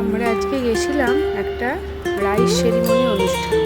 আমরা আজকে গেছিলাম একটা রাইস সেরিমনি অনুষ্ঠান।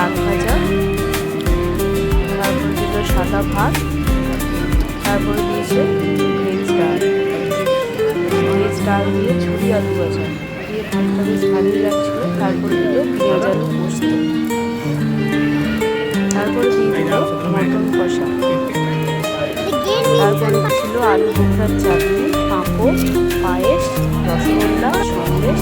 শাক ভাজা তারপর দিল সাদা ভাত, তারপর দিয়েছে ভেজ ডাল। ভেজ ডাল দিয়ে ছুরি আলু ভাজা। দিয়ে ভাতটা বেশ ভালোই লাগছিল। তারপরে দিল পেঁয়াজ আলু পোস্ত। তারপরে দিয়ে দিল মটন কষা। তারপরে ছিল আলু বোখরার চাটনি, পাঁপড়, পায়েস, রসগোল্লা, সন্দেশ